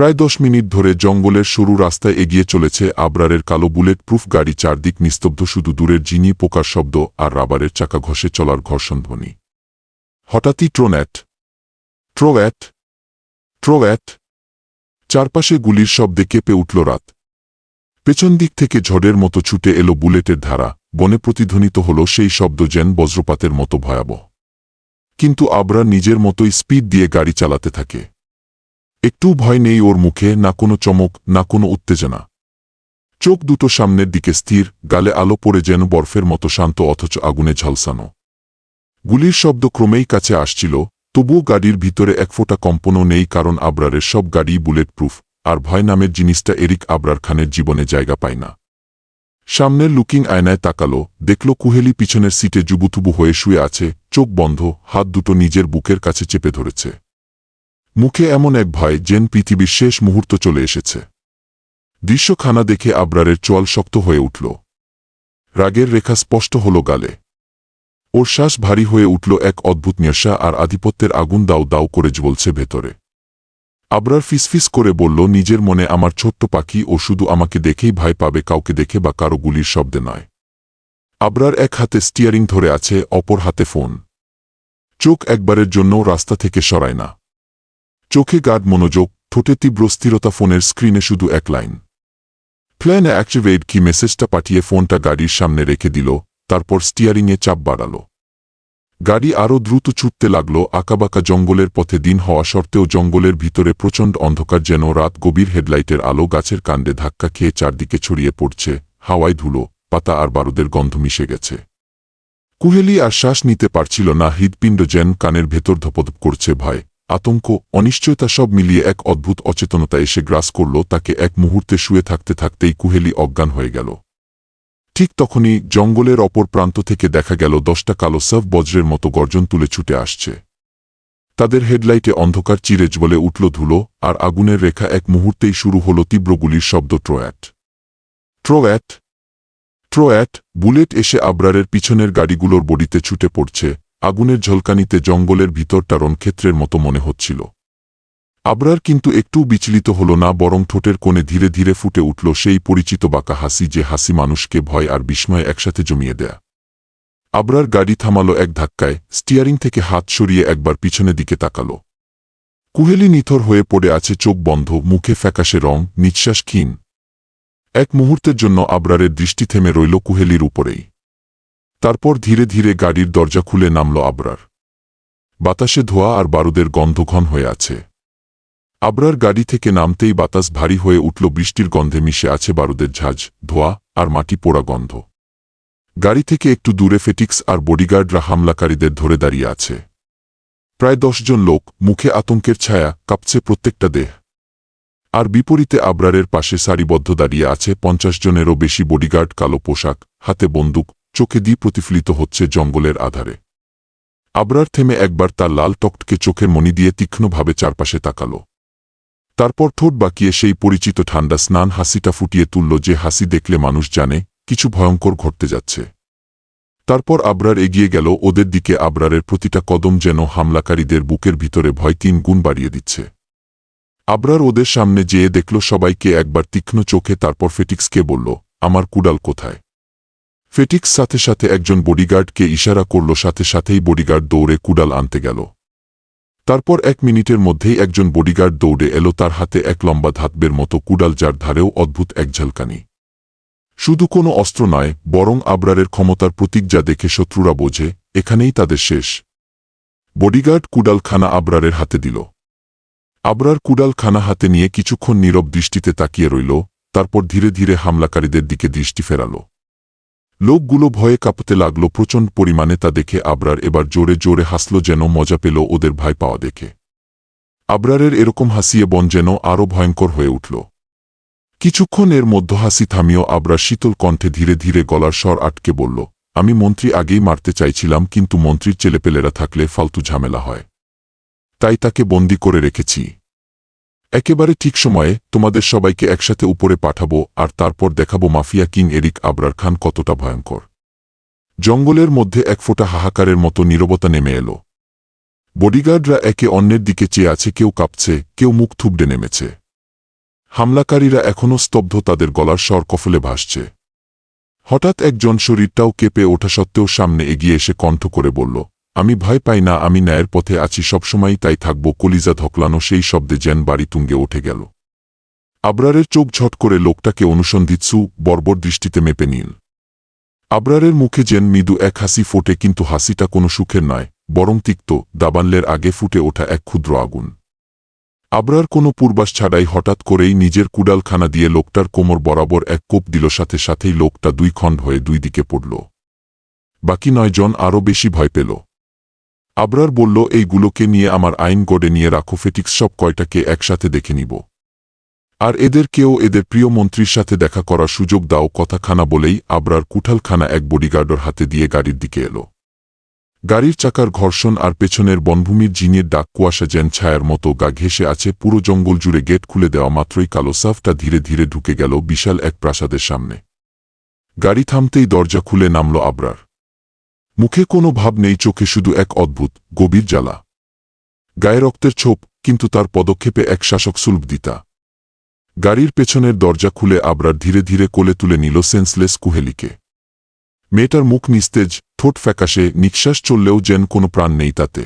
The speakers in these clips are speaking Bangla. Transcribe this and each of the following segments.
প্রায় দশ মিনিট ধরে জঙ্গলের সরু রাস্তায় এগিয়ে চলেছে আবরারের কালো বুলেট প্রুফ গাড়ি, চারদিক নিস্তব্ধ শুধু দূরের জিনি, পোকার শব্দ আর রাবারের চাকা ঘষে চলার ঘর্ষণ ধ্বনি হঠাৎই ট্রোন্যাট। ট্রোয়াট ট্রোয়াট চারপাশে গুলির শব্দে কেঁপে উঠল রাত। পেছন দিক থেকে ঝড়ের মতো ছুটে এলো বুলেটের ধারা। বনে প্রতিধ্বনিত হল সেই শব্দ যেন বজ্রপাতের মতো ভয়াবহ। কিন্তু আবরার নিজের মতোই স্পিড দিয়ে গাড়ি চালাতে থাকে। একটু ভয় নেই ওর মুখে, না কোনো চমক, না কোনো উত্তেজনা। চোখ দুটো সামনের দিকে স্থির, গালে আলো পড়ে যেন বরফের মতো শান্ত অথচ আগুনে ঝলসানো। গুলির শব্দ ক্রমেই কাছে আসছিল, তবুও গাড়ির ভিতরে এক ফোঁটা কম্পনও নেই কারণ আবরারের সব গাড়ি বুলেট প্রুফ আর ভয় নামের জিনিসটা এরিক আবরার খানের জীবনে জায়গা পায় না। সামনের লুকিং আয়নায় তাকালো, দেখল কুহেলি পিছনের সিটে জুবুথুবু হয়ে শুয়ে আছে, চোখ বন্ধ, হাত দুটো নিজের বুকের কাছে চেপে ধরেছে। মুখে এমন এক ভয় যেন পৃথিবীর শেষ মুহূর্ত চলে এসেছে। দৃশ্যখানা দেখে আবরারের চোয়াল শক্ত হয়ে উঠল। রাগের রেখা স্পষ্ট হল গালে। ওর শ্বাস ভারী হয়ে উঠল এক অদ্ভুত নেশা আর আধিপত্যের আগুন দাও দাও করে জ্বলছে ভেতরে। আবরার ফিসফিস করে বলল, নিজের মনে আমার ছোট্ট পাখি ও শুধু আমাকে দেখেই ভয় পাবে, কাউকে দেখে বা কারও গুলির শব্দে নয়। আবরার এক হাতে স্টিয়ারিং ধরে আছে, অপর হাতে ফোন চোখ একবারের জন্য রাস্তা থেকে সরায় না। চোখে গাঢ় মনোযোগ, ঠোঁটে তীব্র স্থিরতা ফোনের স্ক্রিনে শুধু এক লাইন। প্ল্যান অ্যাক্টিভেট কি মেসেজটা পাঠিয়ে ফোনটা গাড়ির সামনে রেখে দিল, তারপর স্টিয়ারিংয়ে চাপ বাড়াল। গাড়ি আরও দ্রুত ছুটতে লাগল, আঁকাবাঁকা জঙ্গলের পথে দিন হওয়া সত্ত্বেও জঙ্গলের ভিতরে প্রচণ্ড অন্ধকার যেন রাত গভীর হেডলাইটের আলো গাছের কাণ্ডে ধাক্কা খেয়ে চারদিকে ছড়িয়ে পড়ছে, হাওয়ায় ধুলো, পাতা আর বারুদের গন্ধ মিশে গেছে। কুহেলি আর শ্বাস নিতে পারছিল না হৃদপিণ্ড যেন কানের ভেতর ধপধপ করছে ভয়। আতঙ্ক, অনিশ্চয়তা সব মিলিয়ে এক অদ্ভুত অচেতনতা এসে গ্রাস করল, তাকে এক মুহূর্তে শুয়ে থাকতে থাকতেই কুহেলি অজ্ঞান হয়ে গেল। ঠিক তখনই জঙ্গলের অপর প্রান্ত থেকে দেখা গেল, দশটা কালো সাফ বজ্রের মতো গর্জন তুলে ছুটে আসছে। তাদের হেডলাইটে অন্ধকার চিরেজ বলে উঠল ধুলো, আর আগুনের রেখা এক মুহূর্তেই শুরু হল তীব্র গুলির শব্দ ট্রোয়াট। ট্রোয়াট? ট্রোয়াট, বুলেট এসে আবরারের পিছনের গাড়িগুলোর বডিতে ছুটে পড়ছে আগুনের ঝলকানিতে জঙ্গলের ভিতরটা রণক্ষেত্রের মতো মনে হচ্ছিল। আবরার কিন্তু একটু বিচলিত হল না, বরং ঠোঁটের কোণে ধীরে ধীরে ফুটে উঠল সেই পরিচিত বাঁকা হাসি যে হাসি মানুষকে ভয় আর বিস্ময় একসাথে জমিয়ে দেয়া। আবরার গাড়ি থামালো এক ধাক্কায়, স্টিয়ারিং থেকে হাত সরিয়ে একবার পিছনে দিকে তাকালো। কুহেলি নিথর হয়ে পড়ে আছে চোখ বন্ধ, মুখে ফ্যাকাশে রং, নিঃশ্বাস ক্ষীণ। এক মুহূর্তের জন্য আবরারের দৃষ্টি থেমে রইল কুহেলির উপরেই। তারপর ধীরে ধীরে গাড়ির দরজা খুলে নামল আবরার। বাতাসে ধোয়া আর বারুদের গন্ধ ঘন হয়ে আছে। আবরার গাড়ি থেকে নামতেই বাতাস ভারী হয়ে উঠল, বৃষ্টির গন্ধে মিশে আছে বারুদের ঝাঁজ, ধোয়া আর মাটি পোড়া গন্ধ। গাড়ি থেকে একটু দূরে ফেটিক্স আর বডিগার্ডরা হামলাকারীদের ধরে দাঁড়িয়ে আছে। প্রায় দশজন লোক, মুখে আতঙ্কের ছায়া, কাঁপছে প্রত্যেকটা দেহ। আর বিপরীতে আবরারের পাশে সারিবদ্ধ দাঁড়িয়ে আছে পঞ্চাশ জনেরও বেশি বডিগার্ড, কালো পোশাক, হাতে বন্দুক চোখে দিয়ে প্রতিফলিত হচ্ছে জঙ্গলের আধারে। আবরার থেমে একবার তার লাল টকটকে চোখের মনি দিয়ে তীক্ষ্ণভাবে চারপাশে তাকালো। তারপর ঠোঁট বাকিয়ে সেই পরিচিত ঠান্ডা স্নান হাসিটা ফুটিয়ে তুলল যে হাসি দেখলে মানুষ জানে কিছু ভয়ঙ্কর ঘটতে যাচ্ছে। তারপর আবরার এগিয়ে গেল, ওদের দিকে আবরারের প্রতিটা কদম যেন হামলাকারীদের বুকের ভিতরে ভয় তিন গুণ বাড়িয়ে দিচ্ছে। আবরার ওদের সামনে যেয়ে দেখল সবাইকে একবার তীক্ষ্ণ চোখে তারপর ফেটিক্সকে বলল, আমার কুডাল কোথায়? ফেটিক্স সাথে সাথে একজন বডিগার্ডকে ইশারা করল, সাথে সাথেই বডিগার্ড দৌড়ে কুডাল আনতে গেল। তারপর এক মিনিটের মধ্যেই একজন বডিগার্ড দৌড়ে এলো, তার হাতে এক লম্বা ধাতবের মতো কুডাল, যার ধারেও অদ্ভুত এক ঝলকানি। শুধু কোনো অস্ত্র নয়, বরং আবরারের ক্ষমতার প্রতীক যা দেখে শত্রুরা বোঝে, এখানেই তাদের শেষ। বডিগার্ড কুডালখানা আবরারের হাতে দিল। আবরার কুডালখানা হাতে নিয়ে কিছুক্ষণ নীরব দৃষ্টিতে তাকিয়ে রইল, তারপর ধীরে ধীরে হামলাকারীদের দিকে দৃষ্টি ফেরাল। লোকগুলো ভয়ে কাঁপতে লাগল, প্রচণ্ড পরিমাণে তা দেখে আবরার এবার জোরে জোরে হাসল যেন মজা পেল ওদের ভয় পাওয়া দেখে। আবরারের এরকম হাসিয়ে বন যেন আরও ভয়ঙ্কর হয়ে উঠল। কিছুক্ষণ এর মধ্য হাসি থামিয়েও আবরার শীতল কণ্ঠে ধীরে ধীরে গলার স্বর আটকে বলল, আমি মন্ত্রী আগেই মারতে চাইছিলাম, কিন্তু মন্ত্রীর ছেলেপেলেরা থাকলে ফালতু ঝামেলা হয়। তাই তাকে বন্দি করে রেখেছি। একেবারে ঠিক সময়ে তোমাদের সবাইকে একসাথে উপরে পাঠাবো আর তারপর দেখাবো mafia king Eric Abrar Khan কতটা ভয়ঙ্কর। জঙ্গলের মধ্যে এক ফোঁটা হাহাকারের মতো নীরবতা নেমে এলো। বডিগার্ডরা একে অন্যের দিকে চেয়ে আছে, কেউ কাঁপছে, কেউ মুখ থুবড়ে নেমেছে। হামলাকারীরা এখনও স্তব্ধ, তাদের গলার স্বর কফলে ভাসছে। হঠাৎ একজন শরীরটাও কেঁপে ওঠা সত্ত্বেও সামনে এগিয়ে এসে কণ্ঠ করে বলল আমি ভয় পাই না, আমি ন্যায়ের পথে আছি, সবসময়ই তাই থাকব। কলিজা ধকলানো সেই শব্দে যেন বাড়ি তুঙ্গে উঠে গেল। আবরারের চোখ ঝট করে লোকটাকে অনুসন্ধিৎসু বর্বর দৃষ্টিতে মেপে নিল। আবরারের মুখে যেন মৃদু এক হাসি ফোটে, কিন্তু হাসিটা কোনো সুখের নয়, বরং তিক্ত, দাবানলের আগে ফুটে ওঠা এক ক্ষুদ্র আগুন। আবরার কোনো পূর্বাস ছাড়াই হঠাৎ করেই নিজের কুডালখানা দিয়ে লোকটার কোমর বরাবর এক কোপ দিল, সাথে সাথেই লোকটা দুই খণ্ড হয়ে দুই দিকে পড়ল। বাকি নয় জন আরও বেশি ভয় পেল। আবরার বলল, এইগুলোকে নিয়ে আমার আইন গড়ে নিয়ে রাখো, ফেটিক্স সব কয়টাকে একসাথে দেখে নিব। আর এদেরকেও এদের প্রিয় মন্ত্রীর সাথে দেখা করার সুযোগ দাও, কথাখানা বলেই আবরার কুঠালখানা এক বডিগার্ডর হাতে দিয়ে গাড়ির দিকে এলো। গাড়ির চাকার ঘর্ষণ আর পেছনের বনভূমির জিনের ডাক কুয়াশা যেন ছায়ার মতো গা ঘেসে আছে, পুরো জঙ্গল জুড়ে গেট খুলে দেওয়া মাত্রই কালো সাফটা ধীরে ধীরে ঢুকে গেল বিশাল এক প্রাসাদের সামনে। গাড়ি থামতেই দরজা খুলে নামল আবরার। মুখে কোনো ভাব নেই, চোখে শুধু এক অদ্ভুত, গভীর জ্বালা। গায়ে রক্তের ছোপ, কিন্তু তার পদক্ষেপে এক শাসক সুলভদিতা। গাড়ির পেছনের দরজা খুলে আবরার ধীরে ধীরে কোলে তুলে নিল সেন্সলেস কুহেলিকে। মেয়েটার মুখ নিস্তেজ, ঠোঁট ফ্যাকাশে, নিঃশ্বাস চললেও যেন কোনো প্রাণ নেই তাতে।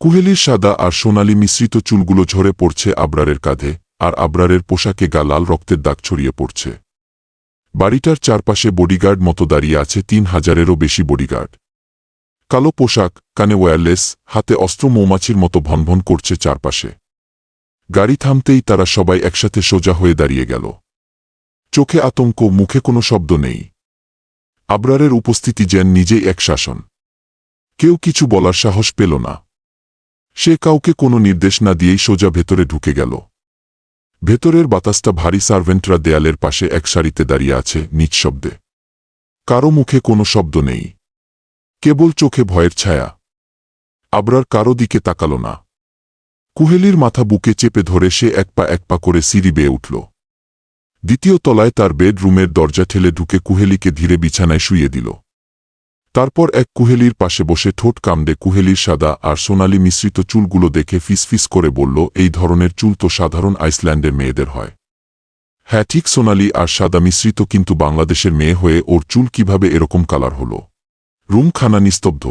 কুহেলির সাদা আর সোনালি মিশ্রিত চুলগুলো ঝরে পড়ছে আবরারের কাঁধে, আর আবরারের পোশাকে গা লাল রক্তের দাগ ছড়িয়ে পড়ছে। বাড়িটার চারপাশে বডিগার্ড মতো দাঁড়িয়ে আছে তিন হাজারেরও বেশি বডিগার্ড কালো পোশাক, কানে ওয়্যারলেস হাতে অস্ত্র মৌমাছির মতো ভনভন করছে চারপাশে। গাড়ি থামতেই তারা সবাই একসাথে সোজা হয়ে দাঁড়িয়ে গেল। চোখে আতঙ্ক, মুখে কোনো শব্দ নেই। আবরারের উপস্থিতি যেন নিজেই এক শাসন। কেউ কিছু বলার সাহস পেল না। সে কাউকে কোনো নির্দেশ না দিয়েই সোজা ভেতরে ঢুকে গেল। ভেতরের বাতাসটা ভারী সার্ভেন্টরা দেয়ালের পাশে এক সারিতে দাঁড়িয়ে আছে নিঃশব্দে কারও মুখে কোনো শব্দ নেই। কেবল চোখে ভয়ের ছায়া। আবরার কারও দিকে তাকাল না। কুহেলির মাথা বুকে চেপে ধরে সে এক পা এক পা করে সিঁড়ি বেয়ে উঠল। দ্বিতীয় তলায় তার বেডরুমের দরজা ঠেলে ঢুকে কুহেলিকে ধীরে বিছানায় শুইয়ে দিল। তারপর এক কুহেলির পাশে বসে ঠোঁট কামড়ে কুহেলির সাদা আর সোনালি মিশ্রিত চুলগুলো দেখে ফিসফিস করে বলল, এই ধরনের চুল তো সাধারণ আইসল্যান্ডের মেয়েদের হয়। হ্যাঁ ঠিক সোনালি আর সাদা মিশ্রিত কিন্তু বাংলাদেশের মেয়ে হয়ে ওর চুল কীভাবে এরকম কালার হল? রুমখানা নিস্তব্ধ।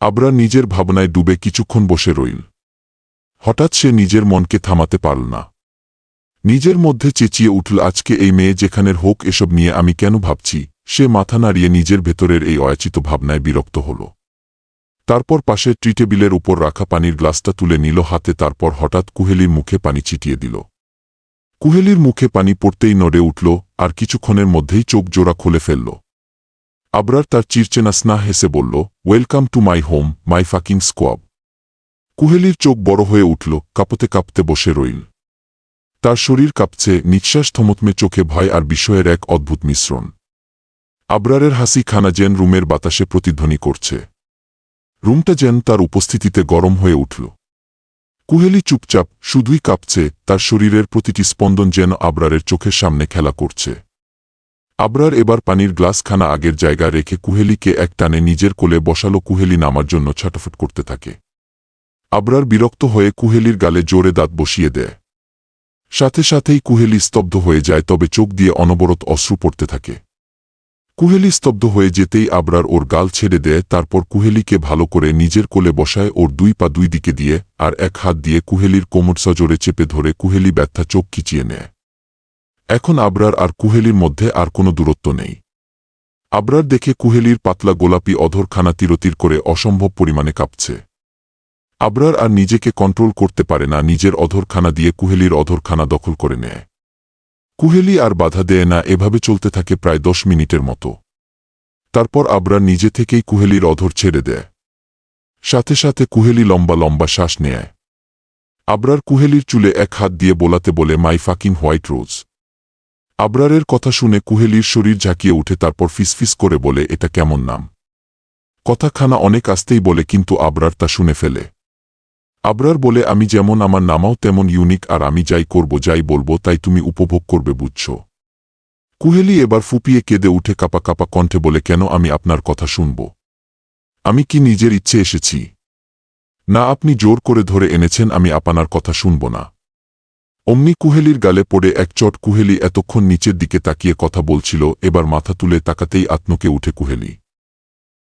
আবরা নিজের ভাবনায় ডুবে কিছুক্ষণ বসে রইল। হঠাৎ সে নিজের মনকে থামাতে পারল না। নিজের মধ্যে চেঁচিয়ে উঠল, আজকে এই মেয়ে যেখানের হোক এসব নিয়ে আমি কেন ভাবছি? সে মাথা নাড়িয়ে নিজের ভেতরের এই অয়াচিত ভাবনায় বিরক্ত হল। তারপর পাশের ট্রিটেবিলের উপর রাখা পানির গ্লাসটা তুলে নিল হাতে, তারপর হঠাৎ কুহেলির মুখে পানি ছিটিয়ে দিল। কুহেলির মুখে পানি পড়তেই নড়ে উঠল আর কিছুক্ষণের মধ্যেই চোখ জোড়া খুলে ফেলল। আবরার তার চিরচেনা স্না হেসে বলল, welcome to my home, my fucking squab. কুহেলির চোখ বড় হয়ে উঠল, কাঁপতে কাঁপতে বসে রইল। তার শরীর কাঁপছে, নিঃশ্বাস থমতমে চোখে ভয় আর বিষয়ের এক অদ্ভুত মিশ্রণ। আবরারের হাসি খানা যেন রুমের বাতাসে প্রতিধ্বনি করছে। রুমটা যেন তার উপস্থিতিতে গরম হয়ে উঠল। কুহেলি চুপচাপ, শুধুই কাঁপছে, তার শরীরের প্রতিটি স্পন্দন যেন আবরারের চোখের সামনে খেলা করছে। আবরার এবার পানির গ্লাসখানা আগের জায়গা রেখে কুহেলিকে এক টানে নিজের কোলে বসালো কুহেলি নামার জন্য ছটাফট করতে থাকে। আবরার বিরক্ত হয়ে কুহেলির গালে জোরে দাঁত বসিয়ে দেয়। সাথে সাথেই কুহেলি স্তব্ধ হয়ে যায়, তবে চোখ দিয়ে অনবরত অশ্রু পড়তে থাকে। কুহেলি স্তব্ধ হয়ে যেতেই আবরার ওর গাল ছেড়ে দেয়, তারপর কুহেলিকে ভালো করে নিজের কোলে বসায়, ওর দুই পা দুই দিকে দিয়ে, আর এক হাত দিয়ে কুহেলির কোমর সজোরে চেপে ধরে কুহেলি ব্যথা চোখ খিচিয়ে নেয়। এখন আবরার আর কুহেলির মধ্যে আর কোনো দূরত্ব নেই। আবরার দেখে কুহেলির পাতলা গোলাপি অধরখানা তিরতির করে অসম্ভব পরিমাণে কাঁপছে। আবরার আর নিজেকে কন্ট্রোল করতে পারে না, নিজের অধরখানা দিয়ে কুহেলির অধরখানা দখল করে নেয়। কুহেলি আর বাধা দেয় না, এভাবে চলতে থাকে প্রায় দশ মিনিটের মতো। তারপর আবরার নিজে থেকেই কুহেলির অধর ছেড়ে দেয়। সাথে সাথে কুহেলি লম্বা লম্বা শ্বাস নেয়। আবরার কুহেলির চুলে এক হাত দিয়ে বোলাতে বলে, মাই ফাকিং হোয়াইট রোজ। আবরারের কথা শুনে কুহেলির শরীর ঝাঁকিয়ে উঠে, তারপর ফিসফিস করে বলে, এটা কেমন নাম? কথাখানা অনেক আসতেই বলে, কিন্তু আবরার তা শুনে ফেলে। আবরার বলে, আমি যেমন আমার নামাও, তেমন ইউনিক, আর আমি যাই করব, যাই বলব, তাই তুমি উপভোগ করবে, বুঝছ? কুহেলি এবার ফুপিয়ে কেঁদে উঠে কাপা কাপা কণ্ঠে বলে, কেন আমি আপনার কথা শুনব? আমি কি নিজের ইচ্ছে এসেছি? না, আপনি জোর করে ধরে এনেছেন, আমি আপনার কথা শুনব না। অমনি কুহেলির গালে পড়ে এক চট কুহেলি এতক্ষণ নিচের দিকে তাকিয়ে কথা বলছিল, এবার মাথা তুলে তাকাতেই আত্মকে উঠে কুহেলি।